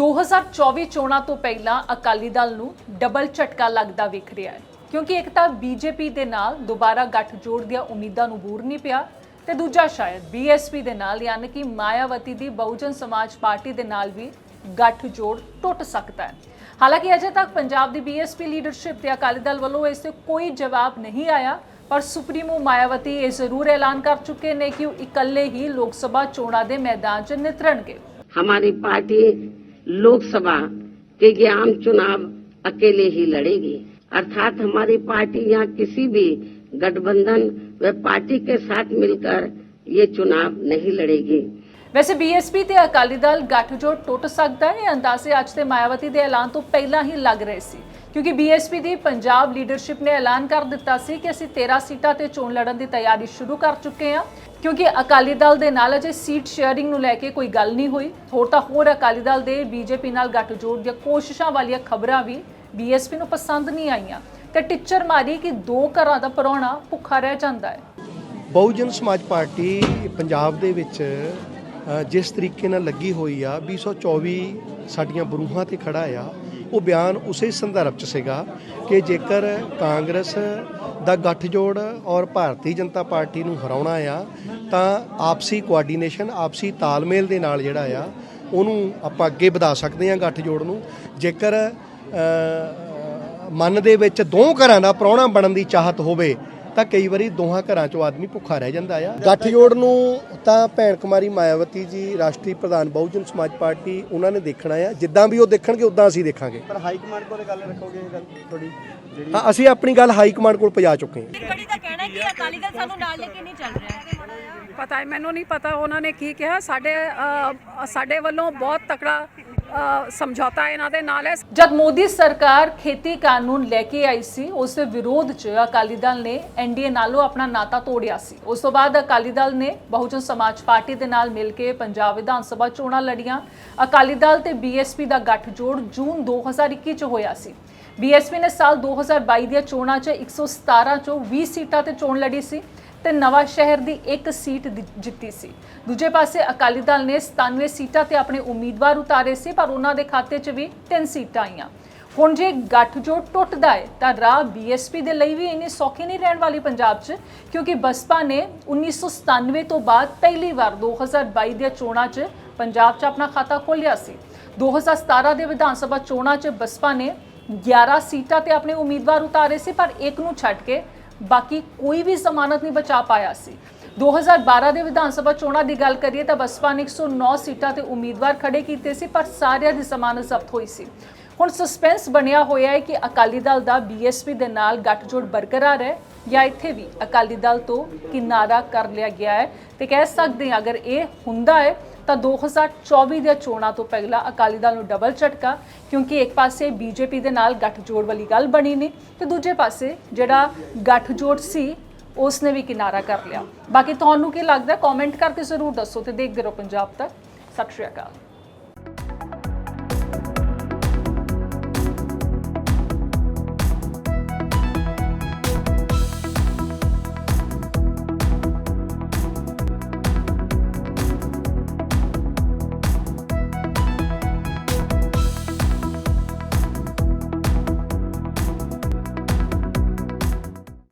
2024 ਚੋਣਾਂ ਤੋਂ ਪਹਿਲਾਂ ਅਕਾਲੀ ਦਲ ਨੂੰ ਡਬਲ ਝਟਕਾ ਲੱਗਦਾ ਵਿਖ ਰਿਹਾ ਹੈ ਕਿਉਂਕਿ ਇੱਕ ਤਾਂ ਬੀਜੇਪੀ ਦੇ ਨਾਲ ਦੁਬਾਰਾ ਗੱਠਜੋੜ ਦੀਆਂ ਉਮੀਦਾਂ ਨੂੰ ਬੂਰ ਨਹੀਂ ਪਿਆ ਤੇ ਦੂਜਾ ਸ਼ਾਇਦ ਬੀਐਸਪੀ ਦੇ ਨਾਲ ਯਾਨੀ ਕਿ ਮਾਇਆਵਤੀ ਦੀ ਬਹੁਜਨ ਸਮਾਜ ਪਾਰਟੀ ਦੇ ਨਾਲ ਵੀ ਗੱਠਜੋੜ ਟੁੱਟ ਸਕਦਾ ਹੈ ਹਾਲਾਂਕਿ ਅਜੇ ਤੱਕ ਪੰਜਾਬ ਦੀ ਬੀਐਸਪੀ ਲੀਡਰਸ਼ਿਪ ਤੇ ਅਕਾਲੀ ਦਲ ਵੱਲੋਂ ਇਸ ਤੇ ਕੋਈ ਜਵਾਬ ਨਹੀਂ ਆਇਆ ਪਰ ਸੁਪਰੀਮੋ ਮਾਇਆਵਤੀ ਇਹ ਜ਼ਰੂਰ ਐਲਾਨ ਕਰ ਚੁੱਕੇ ਨੇ ਕਿ ਉਹ ਇਕੱਲੇ ਹੀ ਲੋਕ ਸਭਾ ਚੋਣਾਂ ਦੇ ਮੈਦਾਨ 'ਚ ਨਿਤਰਨਗੇ हमारी पार्टी लोकसभा के ये आम चुनाव अकेले ही लड़ेगी। अर्थात हमारी पार्टी यहाँ किसी भी गठबंधन व पार्टी के साथ मिलकर ये चुनाव नहीं लड़ेगी। ਵੈਸੇ ਬੀਐਸਪੀ ਤੇ ਅਕਾਲੀ ਦਲ ਗੱਠਜੋੜ ਟੁੱਟ ਸਕਦਾ ਹੈ, ਇਹ ਅੰਦਾਜ਼ੇ ਅੱਜ ਤੇ ਮਾਇਆਵਤੀ ਦੇ ਐਲਾਨ ਤੋਂ ਪਹਿਲਾਂ ਹੀ ਲੱਗ ਰਹੇ ਸੀ। ਕਿਉਂਕਿ ਬੀਐਸਪੀ ਦੀ ਪੰਜਾਬ ਲੀਡਰਸ਼ਿਪ ਨੇ ਐਲਾਨ ਕਰ ਦਿੱਤਾ ਸੀ ਕਿ ਅਸੀਂ 13 ਸੀਟਾਂ ਤੇ ਚੋਣ ਲੜਨ ਦੀ ਤਿਆਰੀ ਸ਼ੁਰੂ ਕਰ ਚੁੱਕੇ ਹਾਂ। ਕਿਉਂਕਿ ਅਕਾਲੀ ਦਲ ਦੇ ਨਾਲ ਅਜੇ ਸੀਟ ਸ਼ੇਅਰਿੰਗ ਨੂੰ ਲੈ ਕੇ ਕੋਈ ਗੱਲ ਨਹੀਂ ਹੋਈ। ਹੋਰ ਤਾਂ ਹੋਰ ਅਕਾਲੀ ਦਲ ਦੇ ਬੀਜੇਪੀ ਨਾਲ ਗੱਠਜੋੜ ਦੀਆਂ ਕੋਸ਼ਿਸ਼ਾਂ ਵਾਲੀਆਂ ਖਬਰਾਂ ਵੀ ਬੀਐਸਪੀ ਨੂੰ ਪਸੰਦ ਨਹੀਂ ਆਈਆਂ। ਤੇ ਟਿੱਚਰ ਮਾਰੀ ਕਿ ਦੋ ਘਰਾਂ ਦਾ ਪਰੌਣਾ ਭੁੱਖਾ ਰਹਿ ਜਾਂਦਾ ਹੈ। ਬਹੁਜਨ ਸਮਾਜ ਪਾਰਟੀ ਪੰਜਾਬ ਦੇ ਵਿੱਚ ਜਿਸ ਤਰੀਕੇ ਨਾਲ ਲੱਗੀ ਹੋਈ ਆ 224 ਸਾਡੀਆਂ ਬਰੂਹਾਂ ਤੇ ਖੜਾ ਆ, ਉਹ ਬਿਆਨ ਉਸੇ ਸੰਦਰਭ ਚ ਸੀਗਾ ਕਿ ਜੇਕਰ ਕਾਂਗਰਸ ਦਾ ਗੱਠਜੋੜ ਔਰ ਭਾਰਤੀ ਜਨਤਾ ਪਾਰਟੀ ਨੂੰ ਹਰਾਉਣਾ ਆ, ਤਾਂ ਆਪਸੀ ਕੋਆਰਡੀਨੇਸ਼ਨ ਆਪਸੀ ਤਾਲਮੇਲ ਦੇ ਨਾਲ ਜਿਹੜਾ ਆ, ਉਹਨੂੰ ਆਪਾਂ ਅੱਗੇ ਵਧਾ ਸਕਦੇ ਹਾਂ ਗੱਠਜੋੜ ਨੂੰ। ਜੇਕਰ ਮਨ ਦੇ ਵਿੱਚ ਦੋ ਘਰਾਂ ਦਾ ਪ੍ਰਾਹੁਣਾ ਬਣਨ ਦੀ ਚਾਹਤ ਹੋਵੇ ਤਾਂ ਕਈ ਵਾਰੀ ਦੋਹਾਂ ਘਰਾਂ ਚੋਂ ਆਦਮੀ ਭੁੱਖਾ ਰਹਿ ਜਾਂਦਾ ਆ। ਗੱਠਜੋੜ ਨੂੰ ਤਾਂ ਭੈਣ ਕੁਮਾਰੀ ਮਾਇਆਵਤੀ ਜੀ ਰਾਸ਼ਟਰੀ ਪ੍ਰਧਾਨ ਬਹੁਜਨ ਸਮਾਜ ਪਾਰਟੀ ਉਹਨਾਂ ਨੇ ਦੇਖਣਾ ਆ। ਜਿੱਦਾਂ ਵੀ ਉਹ ਦੇਖਣਗੇ ਉਦਾਂ ਅਸੀਂ ਦੇਖਾਂਗੇ। ਪਰ ਹਾਈ ਕਮਾਂਡ ਕੋਲ ਗੱਲ ਰੱਖੋਗੇ ਇਹ ਗੱਲ ਥੋੜੀ ਜਿਹੜੀ ਹਾਂ ਅਸੀਂ ਆਪਣੀ ਗੱਲ ਹਾਈ ਕਮਾਂਡ ਕੋਲ ਪਹੁੰਚਾ ਚੁੱਕੇ ਹਾਂ। ਬੜੀ ਦਾ ਕਹਿਣਾ ਹੈ ਕਿ ਅਕਾਲੀ ਦਲ ਸਾਨੂੰ ਨਾਲ ਲੈ ਕੇ ਨਹੀਂ ਚੱਲ ਰਿਹਾ। ਪਤਾ ਹੈ ਮੈਨੂੰ ਨਹੀਂ ਪਤਾ ਉਹਨਾਂ ਨੇ ਕੀ ਕਿਹਾ। ਸਾਡੇ ਸਾਡੇ ਵੱਲੋਂ ਬਹੁਤ ਤਕੜਾ ਸਮਝੌਤਾ ਇਹਨਾਂ ਦੇ ਨਾਲ ਹੈ। ਜਦ ਮੋਦੀ ਸਰਕਾਰ ਖੇਤੀ ਕਾਨੂੰਨ ਲੈ ਕੇ ਆਈ ਸੀ, ਉਸ ਦੇ ਵਿਰੋਧ 'ਚ ਅਕਾਲੀ ਦਲ ਨੇ ਐਨਡੀਏ ਨਾਲੋਂ ਆਪਣਾ ਨਾਤਾ ਤੋੜਿਆ ਸੀ। ਉਸ ਤੋਂ ਬਾਅਦ ਅਕਾਲੀ ਦਲ ਨੇ ਬਹੁਜਨ ਸਮਾਜ ਪਾਰਟੀ ਦੇ ਨਾਲ ਮਿਲ ਕੇ ਪੰਜਾਬ ਵਿਧਾਨ ਸਭਾ ਚੋਣਾਂ ਲੜੀਆਂ। ਅਕਾਲੀ ਦਲ ਤੇ ਬੀਐਸਪੀ ਦਾ ਗੱਠਜੋੜ ਜੂਨ 2021 'ਚ ਹੋਇਆ ਸੀ। ਬੀਐਸਪੀ ਨੇ ਸਾਲ 2022 ਦੀਆਂ ਚੋਣਾਂ 'ਚ 117 ਚੋਂ 20 ਸੀਟਾਂ ਤੇ ਚੋਣ ਲੜੀ ਸੀ। ਤੇ ਨਵਾਂ ਸ਼ਹਿਰ ਦੀ ਇੱਕ ਸੀਟ ਦੀ- ਜਿੱਤੀ ਸੀ। ਦੂਜੇ ਪਾਸੇ ਅਕਾਲੀ ਦਲ ਨੇ 97 ਸੀਟਾਂ ਤੇ ਆਪਣੇ ਉਮੀਦਵਾਰ ਉਤਾਰੇ ਸੀ, ਪਰ ਉਹਨਾਂ ਦੇ ਖਾਤੇ 'ਚ ਵੀ 3 ਸੀਟਾਂ ਆਈਆਂ। ਹੁਣ ਜੇ ਗੱਠਜੋੜ ਟੁੱਟਦਾ ਹੈ, ਤਾਂ ਰਾਹ ਬੀਐਸਪੀ ਦੇ ਲਈ ਵੀ ਇੰਨੀ ਸੌਖੀ ਨਹੀਂ ਰਹਿਣ ਵਾਲੀ ਪੰਜਾਬ 'ਚ, ਕਿਉਂਕਿ ਬਸਪਾ ਨੇ 1997 ਤੋਂ ਬਾਅਦ ਪਹਿਲੀ ਵਾਰ 2022 ਦੀਆਂ ਚੋਣਾਂ 'ਚ ਪੰਜਾਬ 'ਚ ਆਪਣਾ ਖਾਤਾ ਖੋਲ੍ਹਿਆ ਸੀ। 2017 ਦੇ ਵਿਧਾਨ ਸਭਾ ਚੋਣਾਂ 'ਚ ਬਸਪਾ ਨੇ 11 ਸੀਟਾਂ ਤੇ ਆਪਣੇ ਉਮੀਦਵਾਰ ਉਤਾਰੇ ਸੀ, ਪਰ ਇੱਕ ਨੂੰ ਛੱਡ ਕੇ ਬਾਕੀ ਕੋਈ ਵੀ ਜ਼ਮਾਨਤ ਨਹੀਂ ਬਚਾ ਪਾਇਆ ਸੀ। 2012 ਦੇ ਵਿਧਾਨ ਸਭਾ ਚੋਣਾਂ ਦੀ ਗੱਲ ਕਰੀਏ ਤਾਂ ਬਸਪਾ ਨੇ 109 ਸੀਟਾਂ ਤੇ ਉਮੀਦਵਾਰ ਖੜੇ ਕੀਤੇ ਸੀ, ਪਰ ਸਾਰਿਆਂ ਦੀ ਜ਼ਮਾਨਤ ਜ਼ਬਤ ਹੋਈ ਸੀ। ਹੁਣ ਸਸਪੈਂਸ ਬਣਿਆ ਹੋਇਆ ਹੈ ਕਿ ਅਕਾਲੀ ਦਲ ਦਾ ਬੀਐਸਪੀ ਦੇ ਨਾਲ ਗੱਠਜੋੜ ਬਰਕਰਾਰ ਹੈ ਜਾਂ ਇੱਥੇ ਵੀ ਅਕਾਲੀ ਦਲ ਤੋਂ ਕਿਨਾਰਾ ਕਰ ਲਿਆ ਗਿਆ ਹੈ। ਤੇ ਕਹਿ ਸਕਦੇ ਹਾਂ, ਅਗਰ ਇਹ ਹੁੰਦਾ ਹੈ ਤਾਂ 2024 ਦੀਆਂ ਚੋਣਾਂ ਤੋਂ ਪਹਿਲਾਂ ਅਕਾਲੀ ਦਲ ਨੂੰ ਡਬਲ ਝਟਕਾ, ਕਿਉਂਕਿ ਇੱਕ ਪਾਸੇ ਬੀਜੇਪੀ ਦੇ ਨਾਲ ਗੱਠਜੋੜ ਵਾਲੀ ਗੱਲ ਬਣੀ ਨੇ, ਤੇ ਦੂਜੇ ਪਾਸੇ ਜਿਹੜਾ ਗੱਠਜੋੜ ਸੀ ਉਸ ਨੇ ਵੀ ਕਿਨਾਰਾ ਕਰ ਲਿਆ। ਬਾਕੀ ਤੁਹਾਨੂੰ ਕੀ ਲੱਗਦਾ? ਕਮੈਂਟ ਕਰਕੇ ਜ਼ਰੂਰ ਦੱਸੋ ਤੇ ਦੇਖਦੇ ਰਹੋ ਪੰਜਾਬ ਤੱਕ। ਸਤਿ ਸ਼੍ਰੀ ਅਕਾਲ।